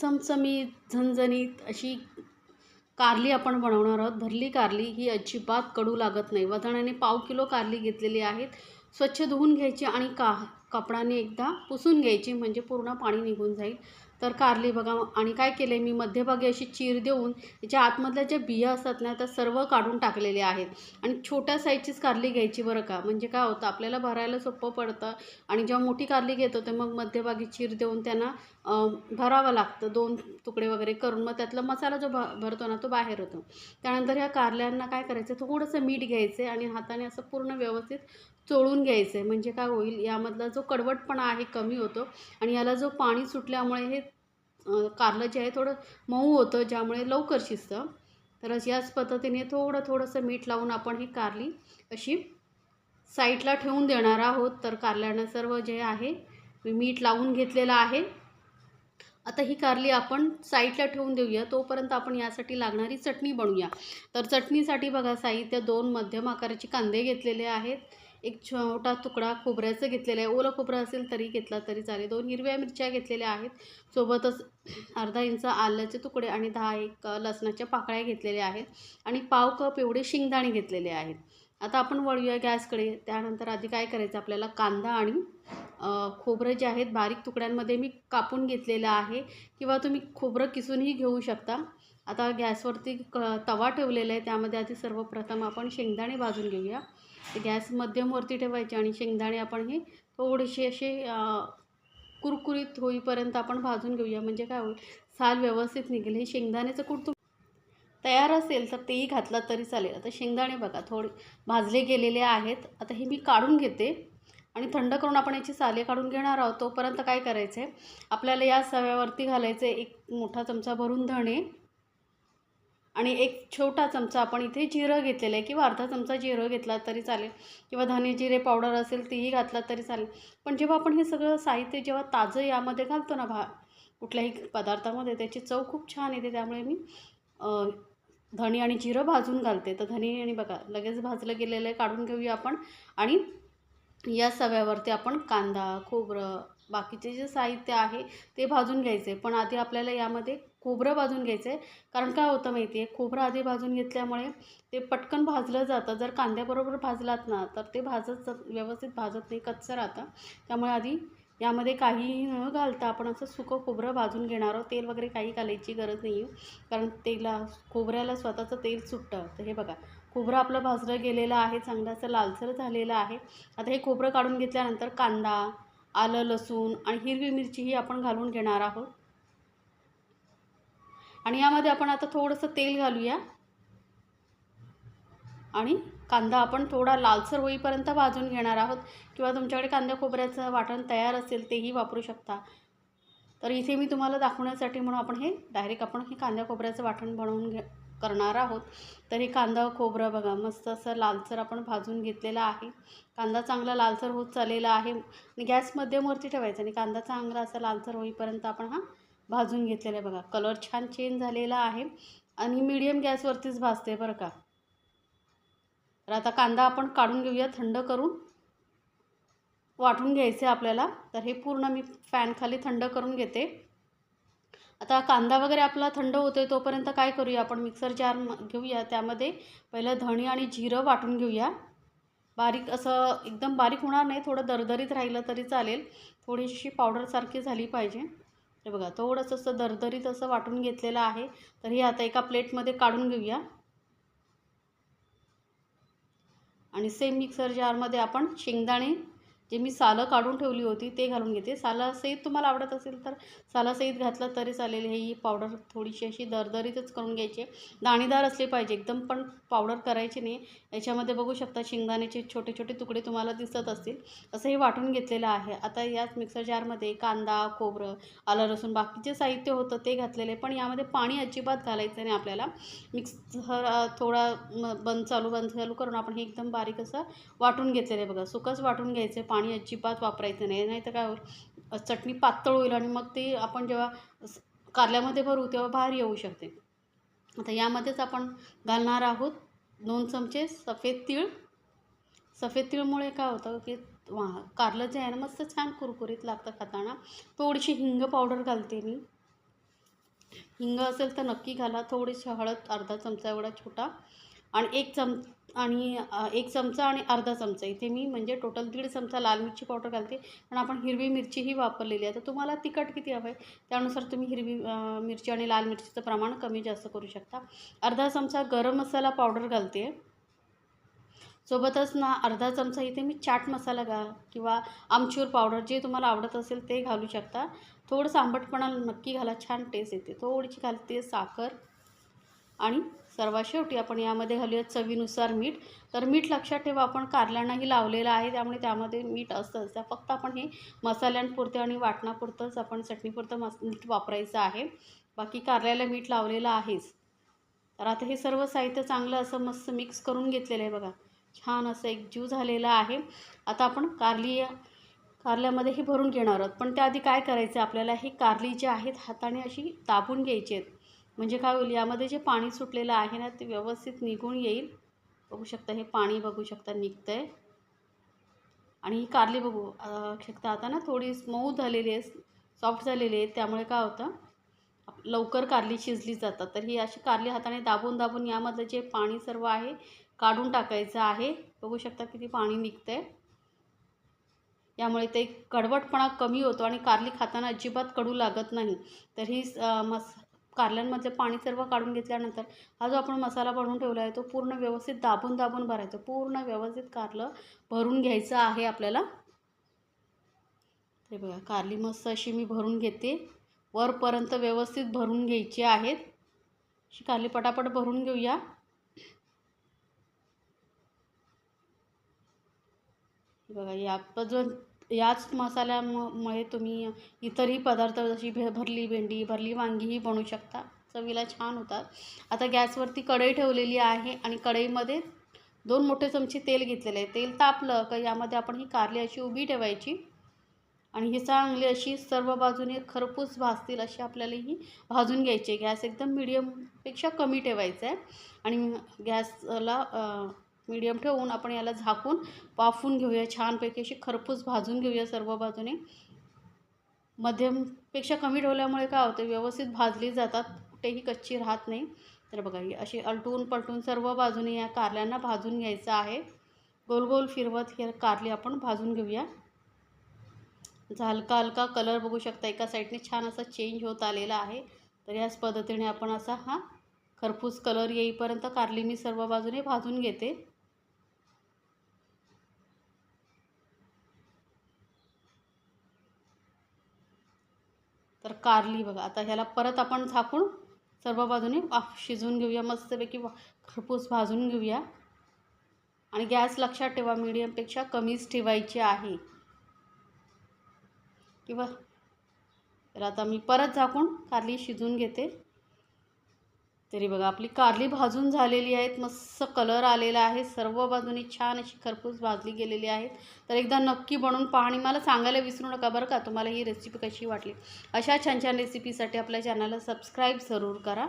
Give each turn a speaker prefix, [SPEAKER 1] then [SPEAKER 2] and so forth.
[SPEAKER 1] चमचमीत झणझणीत अशी कारली आपण बनवणार आहोत. भरली कारली ही अजिबात कडू लागत नाही. वजनाने पाव किलो कारली घेतलेली आहेत. स्वच्छ धुवून घ्यायची आणि का कपडाने एकदा पुसून घ्यायची. म्हणजे पूर्ण पाणी निघून जाईल. तर कारली बघा आणि काय केलं आहे मी मध्यभागी अशी चीर देऊन त्याच्या आतमधल्या ज्या बिया असतात ना त्या सर्व काढून टाकलेल्या आहेत. आणि छोट्या साईजचीच कारली घ्यायची बरं का? म्हणजे काय होतं? आपल्याला भरायला सोपं पडतं. आणि जेव्हा मोठी कारली घेतो तर मग मध्यभागी चीर देऊन त्यांना भरावं लागतं. दोन तुकडे वगैरे करून मग त्यातला मसाला जो भ भरतो ना तो बाहेर होतो त्यानंतर ह्या कारल्यांना काय करायचं थोडंसं मीठ घ्यायचं आहे आणि हाताने असं पूर्ण व्यवस्थित चोळून घ्यायचं. आहे म्हणजे काय होईल यामधला जो कडवटपणा आहे कमी होतो आणि याला जो पाणी सुटल्यामुळे हे कारलं जे आहे थोडं मऊ होतं ज्यामुळे लवकर शिजतं. तर याच पद्धतीने थोडं थोडंसं मीठ लावून आपण ही कारली अशी साईडला ठेवून देणार आहोत. तर कारल्यानं सर्व जे आहे मीठ लावून घेतलेलं आहे. आता ही कारली आपण साईडला ठेवून देऊया. तोपर्यंत आपण यासाठी लागणारी चटणी बनवूया. तर चटणीसाठी बघा साहित्य दोन मध्यम आकाराचे कांदे घेतलेले आहेत. एक छोटा तुकडा खोबऱ्याचं घेतलेलं आहे. ओलं खोबरं असेल तरी घेतला तरी चालेल. दोन हिरव्या मिरच्या घेतलेल्या आहेत. सोबतच अर्धा इंच आल्याचे तुकडे आणि दहा एक लसणाच्या पाकळ्या घेतलेल्या आहेत. आणि पाव कप एवढे शेंगदाणे घेतलेले आहेत. आता आपण वळूया गॅसकडे. त्यानंतर आधी काय करायचं आपल्याला? कांदा आणि खोबरं जे आहेत बारीक तुकड्यांमध्ये मी कापून घेतलेलं आहे. किंवा तुम्ही खोबरं किसूनही घेऊ शकता. आता गॅसवरती क तवा ठेवलेला आहे. त्यामध्ये आधी सर्वप्रथम आपण शेंगदाणे भाजून घेऊया. गॅस मध्यमवरती ठेवायचे आणि शेंगदाणे आपण हे थोडेसे असे कुरकुरीत होईपर्यंत आपण भाजून घेऊया. म्हणजे काय होईल? साल व्यवस्थित निघेल. हे शेंगदाण्याचं कूट तयार असेल तर तेही घातलं तरी चालेल. आता शेंगदाणे बघा थोडे भाजले गेलेले आहेत. आता हे मी काढून घेते आणि थंड करून आपण याची साले काढून घेणार आहोत. तोपर्यंत काय करायचं आहे आपल्याला या सव्यावरती घालायचं आहे एक मोठा चमचा भरून धणे. आणि एक छोटा चमचा आपण इथे जिरं घेतलेलं आहे किंवा अर्धा चमचा जिरं घेतला तरी चालेल किंवा धने जिरे पावडर असेल तीही घातला तरी चालेल. पण जेव्हा आपण हे सगळं साहित्य जेव्हा ताजं यामध्ये घालतो ना भा कुठल्याही पदार्थामध्ये त्याची चव खूप छान येते. त्यामुळे मी अ, धणे आणि जिरं भाजून घालते. तर धणे आणि बघा लगेच भाजलं गेलेलं आहे. काढून घेऊया आपण. आणि या सव्यावरती आपण कांदा खोबरं बाकीचे जे साहित्य आहे ते भाजून घ्यायचे. पण आधी आपल्याला यामध्ये खोबरं भाजून घ्यायचं आहे कारण काय होतं माहिती आहे खोबरं आधी भाजून घेतल्यामुळे ते पटकन भाजलं जातं. जर कांद्याबरोबर भाजलात ना तर ते भाजत व्यवस्थित भाजत नाही कच्चं राहतं. त्यामुळे आधी यामध्ये काहीही न घालता आपण असं सुकं खोबरं भाजून घेणार आहोत. तेल वगैरे काही घालायची गरज नाही आहे कारण तेला खोबऱ्याला स्वतःचं तेल सुटतं. तर हे बघा खोबरं आपलं भाजलं गेलेलं आहे चांगलं असं लालसर झालेलं आहे. आता हे खोबरं काढून घेतल्यानंतर कांदा आलं लसूण आणि हिरवी मिरचीही आपण घालून घेणार आहोत. आणि यामध्ये आपण आता थोडंसं तेल घालूया. आणि कांदा आपण थोडा लालसर होईपर्यंत भाजून घेणार आहोत. किंवा तुमच्याकडे कांद्या खोबऱ्याचं वाटण तयार असेल तेही वापरू शकता. तर इथे मी तुम्हाला दाखवण्यासाठी म्हणून आपण हे डायरेक्ट आपण हे कांद्या खोबऱ्याचं वाटण बनवून घे करणार आहोत. तर हे कांदा खोबरं बघा मस्त असं लालसर आपण भाजून घेतलेला आहे. कांदा चांगला लालसर होत चाललेला आहे. आणि वरती मध्यमवरती ठेवायचा आणि कांदा चांगला असा लालसर होईपर्यंत आपण हा भाजून घेतलेला आहे बघा. कलर छान चेंज झालेला आहे. आणि मीडियम गॅसवरतीच भाजते बरं का. तर आता कांदा आपण काढून घेऊया थंड करून. वाटून घ्यायचे आपल्याला. तर हे पूर्ण मी फॅनखाली थंड करून घेते. आता कांदा वगैरे आपला थंड होतोय तोपर्यंत काय करूया आपण? मिक्सर जार घेऊया त्यामध्ये. पहिलं धणे आणि जिरं वाटून घेऊया. बारीक असं एकदम बारीक होणार नाही. थोडं दरदरीत राहिलं तरी चालेल. थोडीशी पावडरसारखी झाली पाहिजे. हे बघा थोडंसं असं दरदरीत असं वाटून घेतलेलं आहे. तर हे आता एका प्लेटमध्ये काढून घेऊया. आणि सेम मिक्सर जारमध्ये आपण शेंगदाणे जे मी सालं काढून ठेवली होती ते घालून घेते. सालासहित तुम्हाला आवडत असेल तर सालासहित घातलं तरी चालेल. हे ही पावडर थोडीशी अशी दरदरीतच करून घ्यायची. दाणेदार असली पाहिजे एकदम पण पावडर करायची नाही. याच्यामध्ये बघू शकता शेंगदाण्याचे छोटे छोटे तुकडे तुम्हाला दिसत असतील. असं हे वाटून घेतलेलं आहे. आता याच मिक्सर जारमध्ये कांदा खोबरं आलं लसूण बाकीचे साहित्य होतं ते घातलेलं आहे. पण यामध्ये पाणी अजिबात घालायचं नाही आपल्याला. मिक्सर थोडा बंद चालू बंद चालू करून आपण हे एकदम बारीक असं वाटून घेतलेलं आहे बघा. सुकंच वाटून घ्यायचं पाणी अजिबात वापरायचं नाही. नाही तर काय होईल? चटणी पातळ होईल आणि मग ते आपण जेव्हा कारल्यामध्ये भरू तेव्हा बाहेर येऊ शकते. आता यामध्येच आपण घालणार आहोत दोन चमचे सफेद तीळ. सफेद तीळमुळे काय होतं की वा कारलं जे आहे ना मस्त छान कुरकुरीत लागतं खाताना. थोडीशी हिंग पावडर घालते मी. हिंग असेल तर नक्की घाला. थोडीशी हळद अर्धा चमचा एवढा छोटा. आणि एक चम आणि एक चमचा आणि अर्धा चमचा. इथे मी म्हणजे टोटल दीड चमचा लाल मिरची पावडर घालते. पण आपण हिरवी मिरचीही वापरलेली आहे. तर तुम्हाला तिखट किती हवं आहे त्यानुसार तुम्ही हिरवी मिरची आणि लाल मिरचीचं प्रमाण कमी जास्त करू शकता. अर्धा चमचा गरम मसाला पावडर घालते. सोबतच ना अर्धा चमचा इथे मी चाट मसाला घा किंवा आमचूर पावडर जे तुम्हाला आवडत असेल ते घालू शकता. थोडंसं आंबटपणा नक्की घाला. छान टेस्ट येते. थोडीशी घालते साखर आणि सर्वात शेवटी आपण यामध्ये घालूया चवीनुसार मीठ. तर मीठ लक्षात ठेवा आपण कारल्यांनाही लावलेलं आहे त्यामुळे त्यामध्ये मीठ असतंच त्या फक्त आपण हे मसाल्यांपुरतं आणि वाटणापुरतंच आपण चटणीपुरतं मस मीठ वापरायचं आहे. बाकी कारल्याला मीठ लावलेलं आहेच. तर आता हे सर्व साहित्य चांगलं असं मस्त मिक्स करून घेतलेलं आहे बघा. छान असं एक ज्यू झालेला आहे. आता आपण कारली कारल्यामध्ये हे भरून घेणार आहोत. पण त्याआधी काय करायचं? आपल्याला हे कारली जे आहेत हाताने अशी दाबून घ्यायची आहेत म्हणजे काय होईल यामध्ये जे पाणी सुटलेलं आहे ना ते व्यवस्थित निघून येईल. बघू शकता हे पाणी बघू शकता निघतं आहे आणि ही कारली बघू शकता आता ना थोडी मऊ झालेली आहे सॉफ्ट झालेली आहे त्यामुळे काय होतं लवकर कारली शिजली जातात. तर ही अशी कारली हाताने दाबून दाबून यामधलं जे पाणी सर्व आहे काढून टाकायचं आहे. बघू शकता किती पाणी निघतं आहे यामुळे ते कडवटपणा कमी होतो आणि कारली खाताना अजिबात कडू लागत नाही. तर ही मस कारल्यांमधलं पाणी सर्व काढून घेतल्यानंतर हा जो आपण मसाला बनवून ठेवला आहे तो पूर्ण व्यवस्थित दाबून दाबून भरायचं. पूर्ण व्यवस्थित कारलं भरून घ्यायचं आहे आपल्याला. ते बघा कारली मस्त अशी मी भरून घेते. वरपर्यंत व्यवस्थित भरून घ्यायची आहेत. अशी कारली पटापट भरून घेऊया. बघा या जो याच मसाल्यामुळे तुम्ही इतरही पदार्थ जशी भे भरली भेंडी भरली वांगीही बनवू शकता. चवीला छान होतात. आता गॅसवरती कढई ठेवलेली आहे आणि कढईमध्ये दोन मोठे चमचे तेल घेतलेले आहे. तेल तापलं का यामध्ये आपण ही कारली अशी उभी ठेवायची आणि ही चांगली अशी सर्व बाजूने खरपूस भाजतील अशी आपल्याला ही भाजून घ्यायची गॅस एकदम मिडियमपेक्षा कमी ठेवायचा आहे. आणि गॅसला मीडियम ठेवून आपण याला झाकून वाफून घेऊया. छानपैकी अशी खरपूस भाजून घेऊया सर्व बाजूने. मध्यमपेक्षा कमी ठेवल्यामुळे काय होतं व्यवस्थित भाजली जातात. कुठेही कच्ची राहत नाही. तर बघा ही अशी अलटून पलटून सर्व बाजूने या कारल्यांना भाजून घ्यायचं आहे. गोल गोल फिरवत हे कारली आपण भाजून घेऊया. हलका हलका कलर बघू शकता एका साईडने छान असा चेंज होत आलेला आहे. तर याच पद्धतीने आपण असा हा खरपूस कलर येईपर्यंत कारली मी सर्व बाजूने भाजून घेते. तर कारली बघा. आता ह्याला परत आपण झाकून सर्व बाजूने वाफ शिजवून घेऊया. मस्तपैकी वा खरपूस भाजून घेऊया. आणि गॅस लक्षात ठेवा मीडियमपेक्षा कमीच ठेवायची आहे. किंवा तर आता मी परत झाकून कारली शिजून घेते. तरी बघा आपली कारली भाजून झालेली आहेत मस्त कलर आलेला आहे. सर्व बाजूनी छान अशी खरपूस भाजली गेलेली आहेत. तर एकदा नक्की बनवून पहा आणि मला सांगायला विसरू नका बरं का तुम्हाला ही रेसिपी कशी वाटली. अशा छान छान रेसिपीसाठी आपल्या चॅनलला सबस्क्राईब जरूर करा.